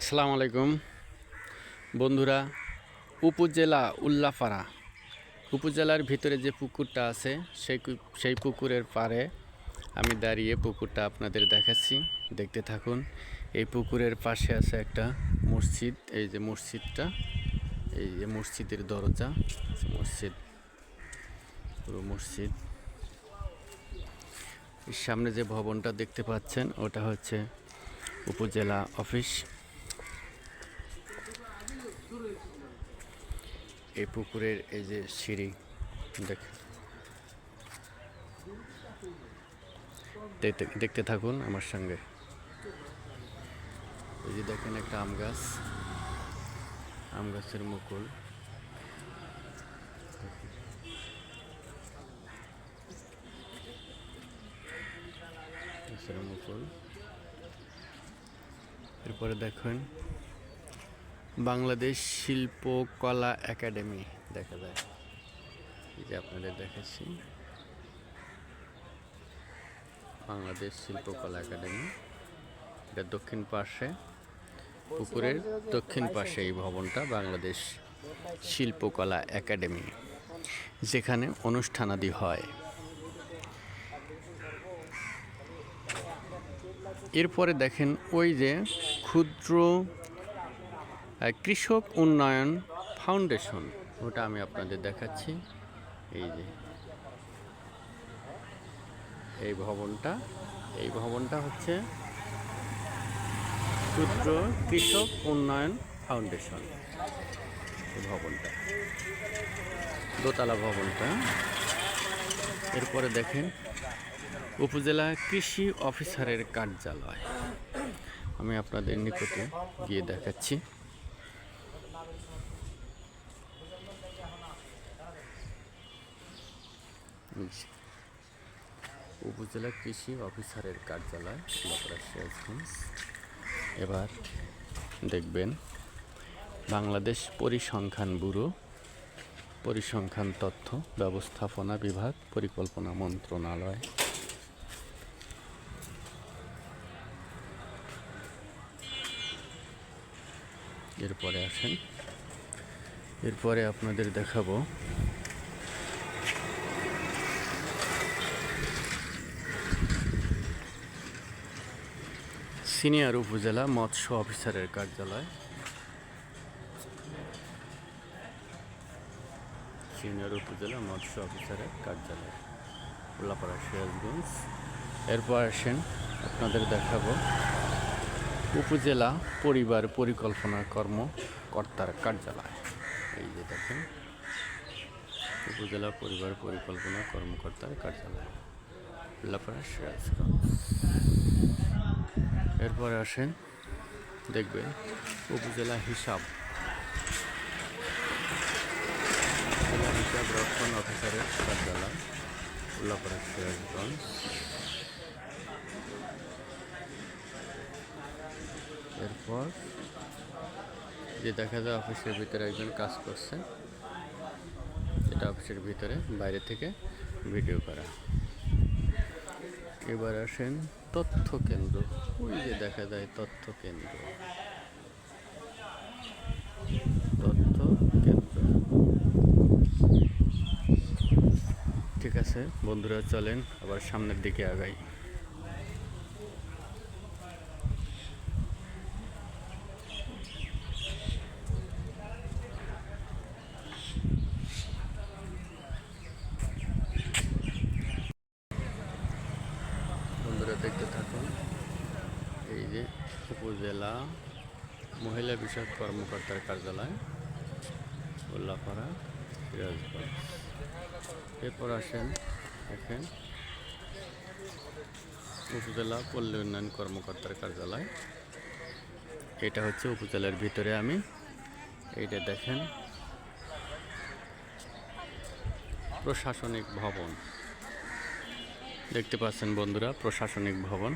আসসালামু আলাইকুম। বন্ধুরা, উপজেলা উল্লাপাড়া, উপজেলার ভিতরে যে পুকুরটা আছে, সেই সেই পুকুরের পাড়ে আমি দাঁড়িয়ে পুকুরটা আপনাদের দেখাচ্ছি। দেখতে থাকুন, এই পুকুরের পাশে আছে একটা মসজিদ, এই যে মসজিদটা, এই যে মসজিদের দরজা, মসজিদ, পুরো মসজিদ। সামনে যে ভবনটা দেখতে পাচ্ছেন, ওটা হচ্ছে উপজেলা অফিস। এই পুকুরের এই যে সিঁড়ি দেখেন দেখতে দেখতে থাকুন আমার সঙ্গে। এই যে দেখেন একটা আম গাছ, আম গাছের মুকুল। মুকুল। এরপরে দেখেন বাংলাদেশ শিল্পকলা একাডেমি, দেখা যায়। এই যে আপনাদের দেখাচ্ছি। বাংলাদেশ শিল্পকলা একাডেমি, এটা দক্ষিণ পাশে পুকুরের দক্ষিণ পাশে এই ভবনটা, বাংলাদেশ শিল্পকলা একাডেমি, যেখানে অনুষ্ঠানাদি হয়। এরপরে দেখেন ওই যে ক্ষুদ্র কৃষক উন্নয়ন ফাউন্ডেশন, ওটা আমি আপনাদের দেখাচ্ছি। এই যে। এই ভবনটা এই ভবনটা হচ্ছে ক্ষুদ্র কৃষক উন্নয়ন ফাউন্ডেশন, এই ভবনটা। দোতলা ভবনটা। এরপরে দেখেন, উপজেলা কৃষি অফিসারের কার্যালয়। আমি আপনাদের নিকটে গিয়ে দেখাচ্ছি এই যে উপজেলা কৃষি অফিসারের কার্যালয় এবার দেখবেন বাংলাদেশ পরিসংখ্যান ব্যুরো, পরিসংখ্যান তথ্য ব্যবস্থাপনা বিভাগ, পরিকল্পনা মন্ত্রণালয়। এরপরে আসেন। এরপরে আপনাদের দেখাবো সিনিয়র উপজেলা মৎস্য অফিসারের কার্যালয়। সিনিয়র উপজেলা মৎস্য অফিসারের কার্যালয় উল্লাপাড়া সিরাজগঞ্জ। এরপর আসেন আপনাদের দেখাবো উপজেলা পরিবার পরিকল্পনা কর্মকর্তার কার্যালয়। এই যে দেখেন, উপজেলা পরিবার পরিকল্পনা কর্মকর্তার কার্যালয় উল্লাপাড়া সিরাজগঞ্জ। এরপরে আসেন, দেখবেন, উপজেলা হিসাব। জেলা হিসাব রক্ষণ অফিসারের কার্যালয়, উল্লাপাড়া সিরাজগঞ্জ। এরপর যে দেখা যায় অফিসের ভিতরে একজন কাজ করছে এটা অফিসের ভিতরে বাইরে থেকে ভিডিও করা। এবার আসেন তথ্য কেন্দ্র ওই যে দেখা যায় তথ্য কেন্দ্র তথ্য কেন্দ্র ঠিক আছে, বন্ধুরা চলেন, আবার সামনের দিকে আগাই বন্ধুরা দেখতে থাকুন। এই যে উপজেলা মহিলা বিষয়ক কর্মকর্তার কার্যালয় উল্লাপাড়া সিরাজগঞ্জ। এরপর আসেন, দেখেন, উপজেলা পল্লী উন্নয়ন কর্মকর্তার কার্যালয়। এটা হচ্ছে উপজেলার ভিতরে আমি। এইটা দেখেন, প্রশাসনিক ভবন। দেখতে পাচ্ছেন বন্ধুরা প্রশাসনিক ভবন।